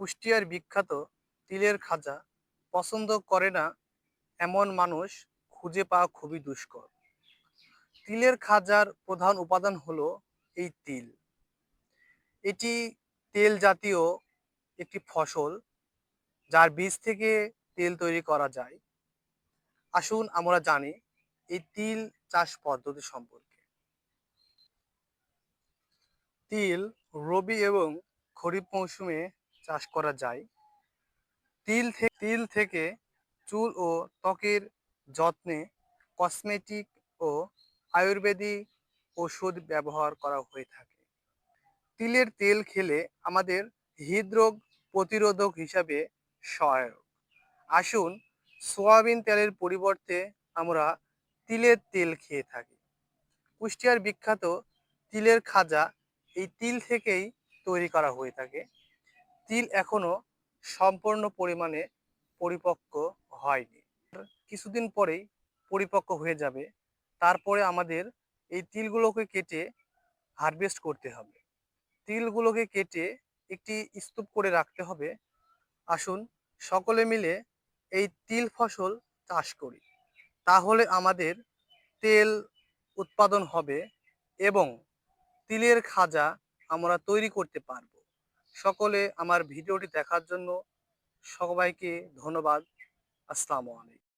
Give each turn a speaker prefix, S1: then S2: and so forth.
S1: কুষ্টিয়ার বিখ্যাত তিলের খাজা পছন্দ করে না এমন মানুষ খুঁজে পাওয়া খুবই দুষ্কর। তিলের খাজার প্রধান উপাদান হলো এই তিল। এটি তেল জাতীয় একটি ফসল যার বীজ থেকে তেল তৈরি করা যায়। আসুন আমরা জানি এই তিল চাষ পদ্ধতি সম্পর্কে। তিল রবি এবং খরিফ মৌসুমে চাষ করা যায়। তিল থেকে তিল থেকে চুল ও ত্বকের যত্নে কসমেটিক ও আয়ুর্বেদিক ওষুধ ব্যবহার করা হয়ে থাকে। তিলের তেল খেলে আমাদের হৃদরোগ প্রতিরোধক হিসাবে সহায়ক। আসুন, সোয়াবিন তেলের পরিবর্তে আমরা তিলের তেল খেয়ে থাকি। কুষ্টিয়ার বিখ্যাত তিলের খাজা এই তিল থেকেই তৈরি করা হয়ে থাকে। তিল এখনও সম্পূর্ণ পরিমাণে পরিপক্ক হয়নি। কিছুদিন পরেই পরিপক্ক হয়ে যাবে। তারপরে আমাদের এই তিলগুলোকে কেটে হারভেস্ট করতে হবে। তিলগুলোকে কেটে একটি স্তূপ করে রাখতে হবে। আসুন সকলে মিলে এই তিল ফসল চাষ করি। তাহলে আমাদের তেল উৎপাদন হবে এবং তিলের খাজা আমরা তৈরি করতে পারব। সকলে আমার ভিডিওটি দেখার জন্য সবাইকে ধন্যবাদ। আসসালামু আলাইকুম।